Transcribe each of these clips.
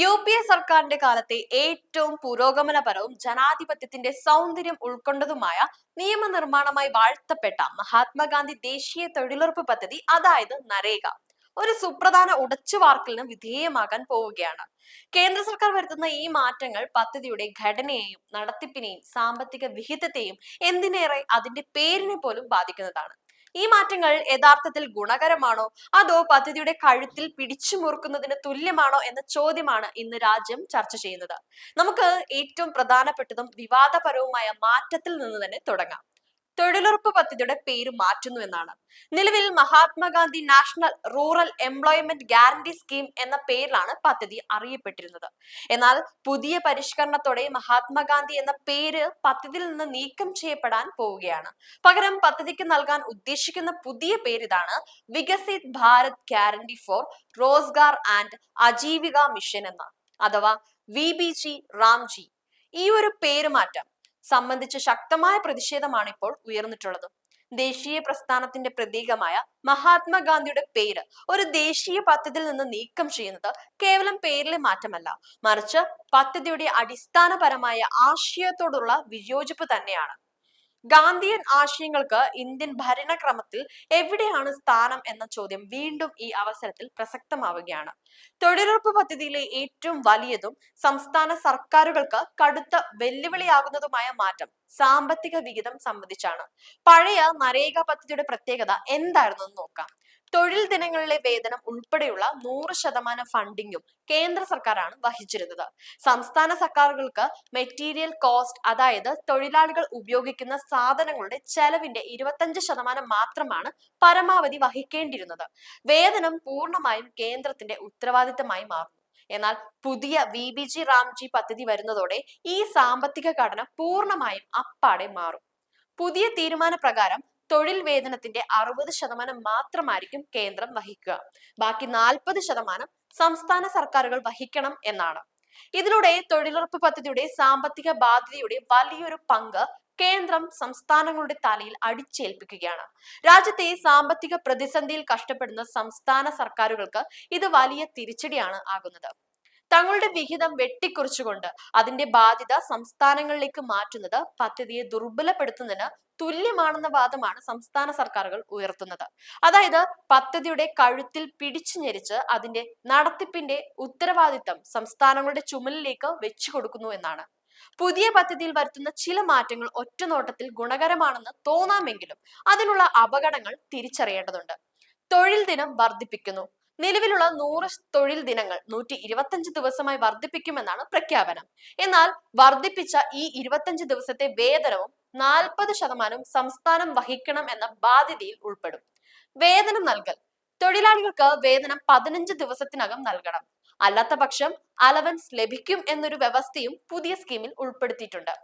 U P A സർക്കാരിന്റെ കാലത്തെ ഏറ്റവും പുരോഗമനപരവും ജനാധിപത്യത്തിന്റെ സൗന്ദര്യം ഉൾക്കൊണ്ടതുമായ നിയമനിർമ്മാണമായി വാഴ്ത്തപ്പെട്ട മഹാത്മാഗാന്ധി ദേശീയ തൊഴിലുറപ്പ് പദ്ധതി അതായത് നരേഗ ഒരു സുപ്രധാന ഉടച്ചുവാർക്കലിന് വിധേയമാകാൻ പോവുകയാണ്. കേന്ദ്ര സർക്കാർ വരുത്തുന്ന ഈ മാറ്റങ്ങൾ പദ്ധതിയുടെ ഘടനയെയും നടത്തിപ്പിനെയും സാമ്പത്തിക വിഹിതത്തെയും എന്തിനേറെ അതിന്റെ പേരിനെ പോലും ബാധിക്കുന്നതാണ്. ഈ മാറ്റങ്ങൾ യഥാർത്ഥത്തിൽ ഗുണകരമാണോ? അതോ പദ്ധതിയുടെ കഴുത്തിൽ പിടിച്ചു മുറുക്കുന്നതിന് തുല്യമാണോ എന്ന ചോദ്യമാണ് ഇന്ന് രാജ്യം ചർച്ച ചെയ്യുന്നത്. നമുക്ക് ഏറ്റവും പ്രധാനപ്പെട്ടതും വിവാദപരവുമായ മാറ്റത്തിൽ നിന്ന് തന്നെ തുടങ്ങാം. തൊഴിലുറപ്പ് പദ്ധതിയുടെ പേര് മാറ്റുന്നു എന്നാണ്. നിലവിൽ Mahatma Gandhi national rural employment guarantee scheme എന്ന പേരിലാണ് പദ്ധതി അറിയപ്പെട്ടിരുന്നത്. എന്നാൽ പുതിയ പരിഷ്കരണത്തോടെ മഹാത്മാഗാന്ധി എന്ന പേര് പദ്ധതിയിൽ നിന്ന് നീക്കം ചെയ്യപ്പെടാൻ പോവുകയാണ്. പകരം പദ്ധതിക്ക് നൽകാൻ ഉദ്ദേശിക്കുന്ന പുതിയ പേര് ഇതാണ് Viksit Bharat guarantee for Rozgar and Ajeevika mission എന്ന അഥവാ വി ബി ജി റാംജി. ഈ ഒരു പേര് മാറ്റം സംബന്ധിച്ച് ശക്തമായ പ്രതിഷേധമാണ് ഇപ്പോൾ ഉയർന്നിട്ടുള്ളത്. ദേശീയ പ്രസ്ഥാനത്തിന്റെ പ്രതീകമായ മഹാത്മാഗാന്ധിയുടെ പേര് ഒരു ദേശീയ പദ്ധതിയിൽ നിന്ന് നീക്കം ചെയ്യുന്നത് കേവലം പേരിലെ മാറ്റമല്ല. മറിച്ച് പദ്ധതിയുടെ അടിസ്ഥാനപരമായ ആശയത്തോടുള്ള വിയോജിപ്പ് തന്നെയാണ്. ഗാന്ധിയൻ ആശയങ്ങൾക്ക് ഇന്ത്യൻ ഭരണക്രമത്തിൽ എവിടെയാണ് സ്ഥാനം എന്ന ചോദ്യം വീണ്ടും ഈ അവസരത്തിൽ പ്രസക്തമാവുകയാണ്. തൊഴിലുറപ്പ് പദ്ധതിയിലെ ഏറ്റവും വലിയതും സംസ്ഥാന സർക്കാരുകൾക്ക് കടുത്ത വെല്ലുവിളിയാകുന്നതുമായ മാറ്റം സാമ്പത്തിക വിഹിതം സംബന്ധിച്ചാണ്. പഴയ നരേഗ പദ്ധതിയുടെ പ്രത്യേകത എന്തായിരുന്നു എന്ന് നോക്കാം. തൊഴിൽ ദിനങ്ങളിലെ വേതനം ഉൾപ്പെടെയുള്ള നൂറ് ശതമാനം ഫണ്ടിങ്ങും കേന്ദ്ര സർക്കാരാണ് വഹിച്ചിരുന്നത്. സംസ്ഥാന സർക്കാരുകൾക്ക് മെറ്റീരിയൽ കോസ്റ്റ് അതായത് തൊഴിലാളികൾ ഉപയോഗിക്കുന്ന സാധനങ്ങളുടെ ചെലവിന്റെ ഇരുപത്തഞ്ച് ശതമാനം മാത്രമാണ് പരമാവധി വഹിക്കേണ്ടിയിരുന്നത്. വേതനം പൂർണമായും കേന്ദ്രത്തിന്റെ ഉത്തരവാദിത്തമായി മാറുന്നു. എന്നാൽ പുതിയ വി ബി ജി റാംജി പദ്ധതി വരുന്നതോടെ ഈ സാമ്പത്തിക ഘടന പൂർണമായും അപ്പാടെ മാറും. പുതിയ തീരുമാന പ്രകാരം തൊഴിൽ വേതനത്തിന്റെ അറുപത് ശതമാനം മാത്രമായിരിക്കും കേന്ദ്രം വഹിക്കുക. ബാക്കി നാൽപ്പത് ശതമാനം സംസ്ഥാന സർക്കാരുകൾ വഹിക്കണം എന്നാണ്. ഇതിലൂടെ തൊഴിലുറപ്പ് പദ്ധതിയുടെ സാമ്പത്തിക ബാധ്യതയുടെ വലിയൊരു പങ്ക് കേന്ദ്രം സംസ്ഥാനങ്ങളുടെ തലയിൽ അടിച്ചേൽപ്പിക്കുകയാണ്. രാജ്യത്തെ സാമ്പത്തിക പ്രതിസന്ധിയിൽ കഷ്ടപ്പെടുന്ന സംസ്ഥാന സർക്കാരുകൾക്ക് ഇത് വലിയ തിരിച്ചടിയാണ് ആകുന്നത്. തങ്ങളുടെ വിഹിതം വെട്ടിക്കുറിച്ചുകൊണ്ട് അതിന്റെ ബാധ്യത സംസ്ഥാനങ്ങളിലേക്ക് മാറ്റുന്നത് പദ്ധതിയെ ദുർബലപ്പെടുത്തുന്നതിന് തുല്യമാണെന്ന വാദമാണ് സംസ്ഥാന സർക്കാരുകൾ ഉയർത്തുന്നത്. അതായത് പദ്ധതിയുടെ കഴുത്തിൽ പിടിച്ചു ഞെരിച്ച് അതിന്റെ നടത്തിപ്പിന്റെ ഉത്തരവാദിത്തം സംസ്ഥാനങ്ങളുടെ ചുമലിലേക്ക് വെച്ചു കൊടുക്കുന്നു എന്നാണ്. പുതിയ പദ്ധതിയിൽ വരുത്തുന്ന ചില മാറ്റങ്ങൾ ഒറ്റനോട്ടത്തിൽ ഗുണകരമാണെന്ന് തോന്നാമെങ്കിലും അതിനുള്ള അപകടങ്ങൾ തിരിച്ചറിയേണ്ടതുണ്ട്. തൊഴിൽ ദിനം വർദ്ധിപ്പിക്കുന്നു. നിലവിലുള്ള നൂറ് തൊഴിൽ ദിനങ്ങൾ നൂറ്റി ഇരുപത്തഞ്ച് ദിവസമായി വർദ്ധിപ്പിക്കുമെന്നാണ് പ്രഖ്യാപനം. എന്നാൽ വർദ്ധിപ്പിച്ച ഈ ഇരുപത്തഞ്ച് ദിവസത്തെ വേതനവും നാൽപ്പത് ശതമാനം സംസ്ഥാനം വഹിക്കണം എന്ന ബാധ്യതയിൽ ഉൾപ്പെടും. വേതനം നൽകൽ. തൊഴിലാളികൾക്ക് വേതനം പതിനഞ്ച് ദിവസത്തിനകം നൽകണം. അല്ലാത്ത പക്ഷം അലവൻസ് ലഭിക്കും എന്നൊരു വ്യവസ്ഥയും പുതിയ സ്കീമിൽ ഉൾപ്പെടുത്തിയിട്ടുണ്ട്.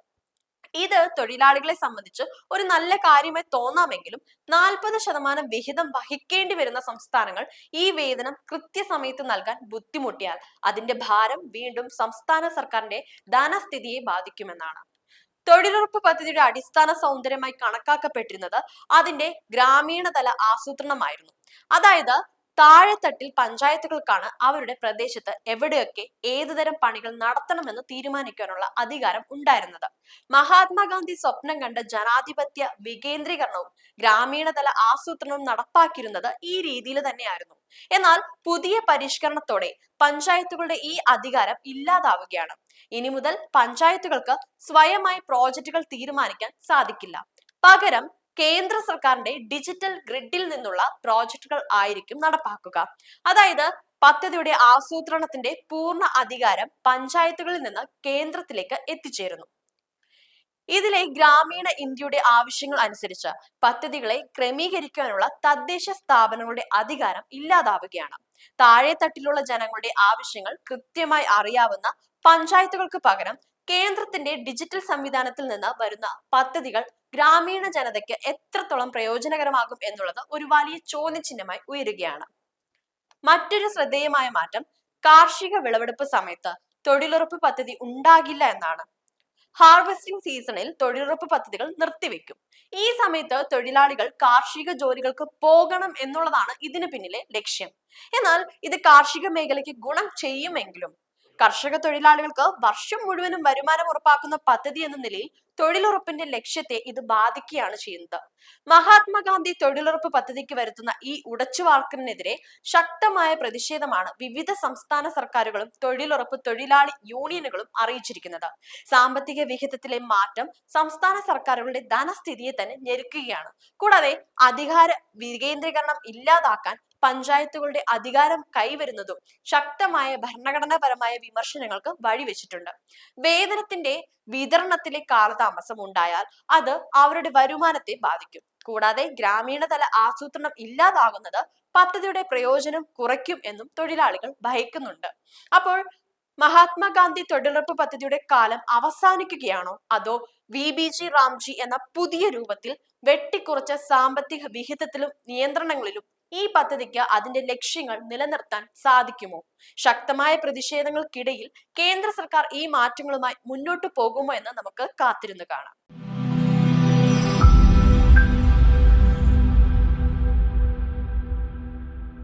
ഇത് തൊഴിലാളികളെ സംബന്ധിച്ച് ഒരു നല്ല കാര്യമായി തോന്നാമെങ്കിലും നാൽപ്പത് ശതമാനം വിഹിതം വഹിക്കേണ്ടി വരുന്ന സംസ്ഥാനങ്ങൾ ഈ വേതനം കൃത്യസമയത്ത് നൽകാൻ ബുദ്ധിമുട്ടിയാൽ അതിന്റെ ഭാരം വീണ്ടും സംസ്ഥാന സർക്കാരിന്റെ ധനസ്ഥിതിയെ ബാധിക്കുമെന്നാണ്. തൊഴിലുറപ്പ് പദ്ധതിയുടെ അടിസ്ഥാന സൗന്ദര്യമായി കണക്കാക്കപ്പെട്ടിരുന്നത് അതിന്റെ ഗ്രാമീണതല ആസൂത്രണമായിരുന്നു. അതായത് താഴെത്തട്ടിൽ പഞ്ചായത്തുകൾക്കാണ് അവരുടെ പ്രദേശത്ത് എവിടെയൊക്കെ ഏതുതരം പണികൾ നടത്തണമെന്ന് തീരുമാനിക്കാനുള്ള അധികാരം ഉണ്ടായിരുന്നത്. മഹാത്മാഗാന്ധി സ്വപ്നം കണ്ട ജനാധിപത്യ വികേന്ദ്രീകരണവും ഗ്രാമീണതല ആസൂത്രണവും നടപ്പാക്കിയിരുന്നത് ഈ രീതിയിൽ തന്നെയായിരുന്നു. എന്നാൽ പുതിയ പരിഷ്കരണത്തോടെ പഞ്ചായത്തുകളുടെ ഈ അധികാരം ഇല്ലാതാവുകയാണ്. ഇനി മുതൽ പഞ്ചായത്തുകൾക്ക് സ്വയമായി പ്രോജക്റ്റുകൾ തീരുമാനിക്കാൻ സാധിക്കില്ല. പകരം കേന്ദ്ര സർക്കാരിന്റെ ഡിജിറ്റൽ ഗ്രിഡിൽ നിന്നുള്ള പ്രോജക്റ്റുകൾ ആയിരിക്കും നടപ്പാക്കുക. അതായത് പദ്ധതിയുടെ ആസൂത്രണത്തിന്റെ പൂർണ അധികാരം പഞ്ചായത്തുകളിൽ നിന്ന് കേന്ദ്രത്തിലേക്ക് എത്തിച്ചേരുന്നു. ഇതിലെ ഗ്രാമീണ ഇന്ത്യയുടെ ആവശ്യങ്ങൾ അനുസരിച്ച് പദ്ധതികളെ ക്രമീകരിക്കാനുള്ള തദ്ദേശ സ്ഥാപനങ്ങളുടെ അധികാരം ഇല്ലാതാവുകയാണ്. താഴെത്തട്ടിലുള്ള ജനങ്ങളുടെ ആവശ്യങ്ങൾ കൃത്യമായി അറിയാവുന്ന പഞ്ചായത്തുകൾക്ക് പകരം കേന്ദ്രത്തിന്റെ ഡിജിറ്റൽ സംവിധാനത്തിൽ നിന്ന് വരുന്ന പദ്ധതികൾ ഗ്രാമീണ ജനതയ്ക്ക് എത്രത്തോളം പ്രയോജനകരമാകും എന്നുള്ളത് ഒരു വലിയ ചോദ്യചിഹ്നമായി ഉയരുകയാണ്. മറ്റൊരു ശ്രദ്ധേയമായ മാറ്റം കാർഷിക വിളവെടുപ്പ് സമയത്ത് തൊഴിലുറപ്പ് പദ്ധതി ഉണ്ടാകില്ല എന്നാണ്. ഹാർവെസ്റ്റിംഗ് സീസണിൽ തൊഴിലുറപ്പ് പദ്ധതികൾ നിർത്തിവെക്കും. ഈ സമയത്ത് തൊഴിലാളികൾ കാർഷിക ജോലികൾക്ക് പോകണം എന്നുള്ളതാണ് ഇതിനു പിന്നിലെ ലക്ഷ്യം. എന്നാൽ ഇത് കാർഷിക മേഖലയ്ക്ക് ഗുണം ചെയ്യുമെങ്കിലും കർഷക തൊഴിലാളികൾക്ക് വർഷം മുഴുവനും വരുമാനം ഉറപ്പാക്കുന്ന പദ്ധതി എന്ന നിലയിൽ തൊഴിലുറപ്പിന്റെ ലക്ഷ്യത്തെ ഇത് ബാധിക്കുകയാണ് ചെയ്യുന്നത്. മഹാത്മാഗാന്ധി തൊഴിലുറപ്പ് പദ്ധതിക്ക് വരുത്തുന്ന ഈ ഉടച്ചുവാർക്കലിനെതിരെ ശക്തമായ പ്രതിഷേധമാണ് വിവിധ സംസ്ഥാന സർക്കാരുകളും തൊഴിലുറപ്പ് തൊഴിലാളി യൂണിയനുകളും അറിയിച്ചിരിക്കുന്നത്. സാമ്പത്തിക വിഹിതത്തിലെ മാറ്റം സംസ്ഥാന സർക്കാരുകളുടെ ധനസ്ഥിതിയെ തന്നെ ഞെരുക്കുകയാണ്. കൂടാതെ അധികാര വികേന്ദ്രീകരണം ഇല്ലാതാക്കാൻ പഞ്ചായത്തുകളുടെ അധികാരം കൈവരുന്നതും ശക്തമായ ഭരണഘടനാപരമായ വിമർശനങ്ങൾക്ക് വഴിവെച്ചിട്ടുണ്ട്. വേതനത്തിന്റെ വിതരണത്തിലെ കാലതാമസം ഉണ്ടായാൽ അത് അവരുടെ വരുമാനത്തെ ബാധിക്കും. കൂടാതെ ഗ്രാമീണതല ആസൂത്രണം ഇല്ലാതാകുന്നത് പദ്ധതിയുടെ പ്രയോജനം കുറയ്ക്കും എന്നും തൊഴിലാളികൾ ഭയക്കുന്നുണ്ട്. അപ്പോൾ മഹാത്മാഗാന്ധി തൊഴിലുറപ്പ് പദ്ധതിയുടെ കാലം അവസാനിക്കുകയാണോ? അതോ വി. ബി. ജി. റാംജി എന്ന പുതിയ രൂപത്തിൽ വെട്ടിക്കുറച്ച സാമ്പത്തിക വിഹിതത്തിലും നിയന്ത്രണങ്ങളിലും ഈ പദ്ധതിക്ക് അതിന്റെ ലക്ഷ്യങ്ങൾ നിലനിർത്താൻ സാധിക്കുമോ? ശക്തമായ പ്രതിഷേധങ്ങൾക്കിടയിൽ കേന്ദ്ര സർക്കാർ ഈ മാറ്റങ്ങളുമായി മുന്നോട്ടു പോകുമോ എന്ന് നമുക്ക് കാത്തിരുന്നു കാണാം.